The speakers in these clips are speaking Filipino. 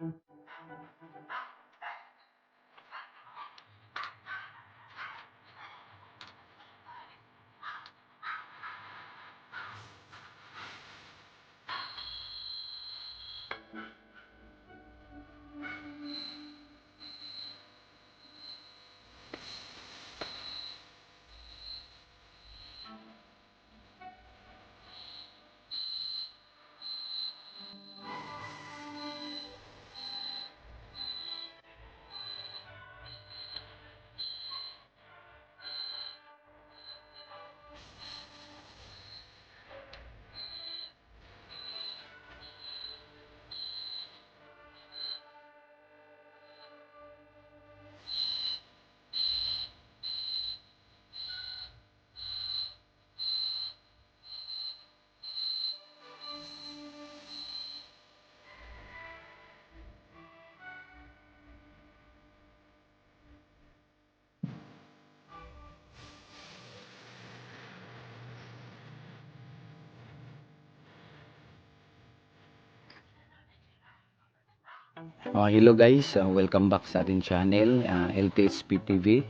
Mm. Uh, hello guys, uh, welcome back sa ating channel, uh, LTSP TV.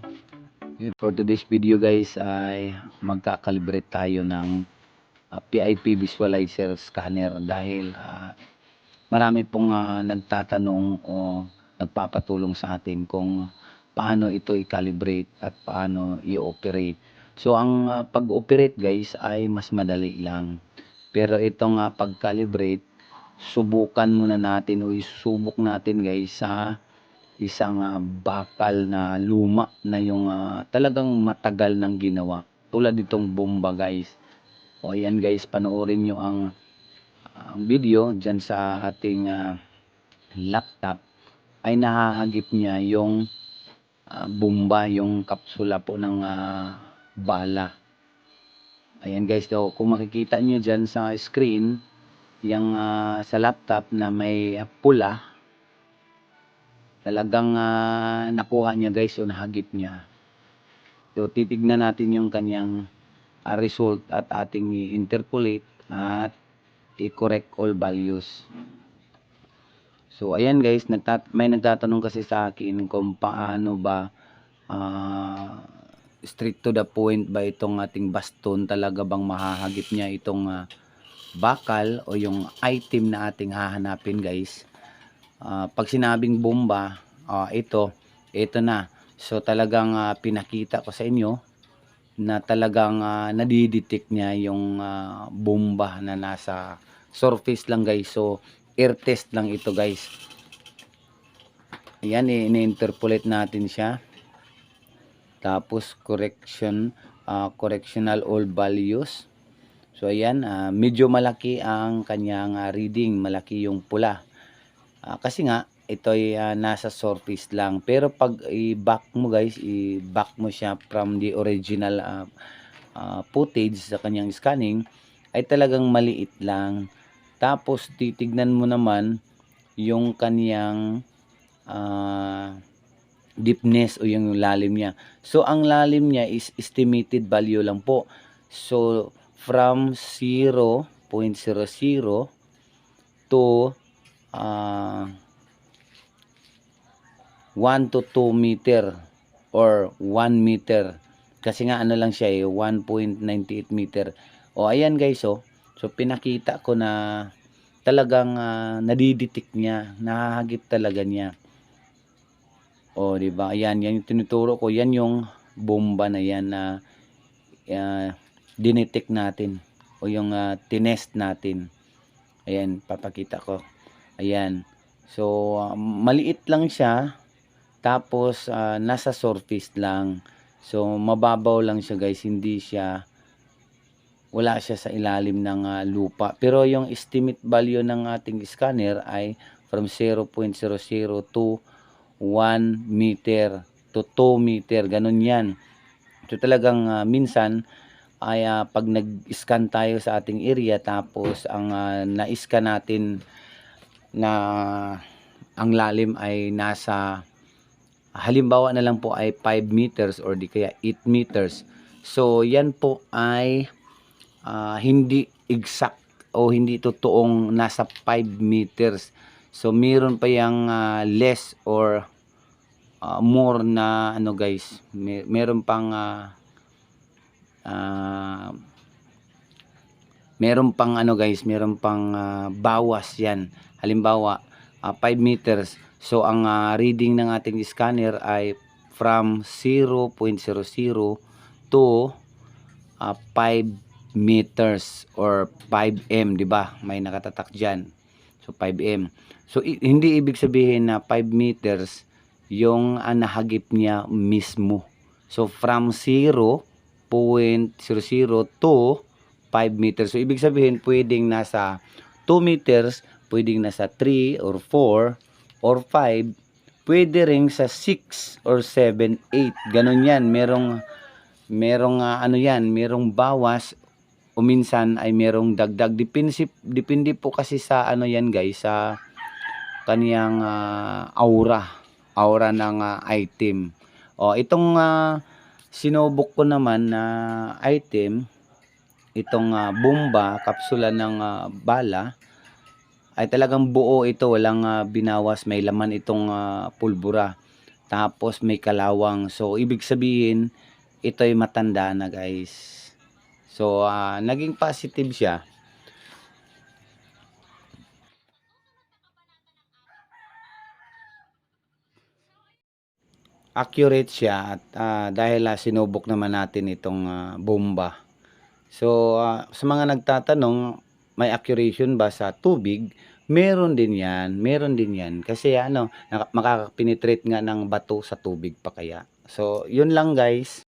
For today's video guys ay magkakalibrate tayo ng uh, PIP visualizer scanner dahil uh, marami pong uh, nagtatanong o nagpapatulong sa atin kung paano ito i-calibrate at paano i-operate. So ang uh, pag-operate guys ay mas madali lang. Pero itong uh, pag-calibrate subukan muna natin o isubok natin guys sa isang ah, bakal na luma na yung ah, talagang matagal nang ginawa. Tulad itong bomba guys. O yan guys panoorin nyo ang, ang video dyan sa ating ah, laptop. Ay nahahagip niya yung ah, bomba yung kapsula po ng ah, bala. Ayan guys so, kung makikita nyo dyan sa screen yung ah, sa laptop na may ah, pula talagang ah, nakuha niya guys o nahagip niya. So titignan natin yung kanyang ah, result at ating i-interpolate at i-correct all values. So ayan guys nagtat may nagtatanong kasi sa akin kung paano ba ah, straight to the point ba itong ating baston? Talaga bang mahahagip niya itong ah, bakal o yung item na ating hahanapin guys. Ah, pag sinabing bomba ah, ito ito na. So talagang ah, pinakita ko sa inyo na talagang uh, nadidetect niya yung ah, bomba na nasa surface lang guys. So air test lang ito guys. Ayan i-interpolate natin siya. Tapos correction ah, correctional all values So ayan, ah, medyo malaki ang kanyang ah, reading, malaki yung pula. Ah, kasi nga ito ay ah, nasa surface lang. Pero pag i-back mo guys, i-back mo siya from the original ah, ah, footage sa kanyang scanning ay talagang maliit lang. Tapos titignan mo naman yung kanyang ah, deepness o yung lalim niya. So ang lalim niya is estimated value lang po. So from 0.00 to uh, 1 to 2 meter or 1 meter. Kasi nga ano lang siya eh 1.98 meter. O ayan guys oh. So pinakita ko na talagang uh, nadidetect niya nahahagip talaga niya. O di ba? Ayan yan yung tinuturo ko. Yan yung bomba na yan na uh, dinetect natin o yung uh, tinest natin. Ayan papakita ko. Ayan. So uh, maliit lang siya tapos uh, nasa surface lang. So mababaw lang siya guys. Hindi siya wala siya sa ilalim ng uh, lupa. Pero yung estimate value ng ating scanner ay from 0.00 to 1 meter to 2 meter. Ganun yan. So talagang uh, minsan ay uh, pag nag-scan tayo sa ating area tapos ang uh, na-scan natin na ang lalim ay nasa halimbawa na lang po ay 5 meters or di kaya 8 meters. So yan po ay uh, hindi exact o hindi totoong nasa 5 meters. So meron pa yung ah, less or ah, more na ano guys, may, meron pang ah, uh, meron pang ano guys meron pang uh, bawas yan. Halimbawa ah, uh, 5 meters. So ang uh, reading ng ating scanner ay from 0.00 to uh, 5 meters or 5m di ba? May nakatatak diyan so 5m so hindi ibig sabihin na 5 meters yung uh, nahagip niya mismo. So from 0 0.002 5 meters. So, ibig sabihin, pwedeng nasa 2 meters, pwedeng nasa 3 or 4 or 5, pwede ring sa 6 or 7, 8. Ganon yan. Merong, merong uh, ano yan, merong bawas o minsan ay merong dagdag. Depende, depende po kasi sa ano yan guys, sa kaniyang uh, aura, aura ng uh, item. O, itong uh, sinubok ko naman na item, itong ah, bomba, kapsula ng ah, bala, ay talagang buo ito, walang ah, binawas, may laman itong ah, pulbura. Tapos may kalawang. So ibig sabihin, ito ay matanda na guys. So ah, naging positive siya. Accurate siya at ah, dahil ah, sinubok naman natin itong ah, bomba. So ah, sa mga nagtatanong, may accuracy ba sa tubig? Meron din 'yan, meron din 'yan kasi ano, makakapenetrate nga ng bato sa tubig pa kaya. So, 'yun lang guys.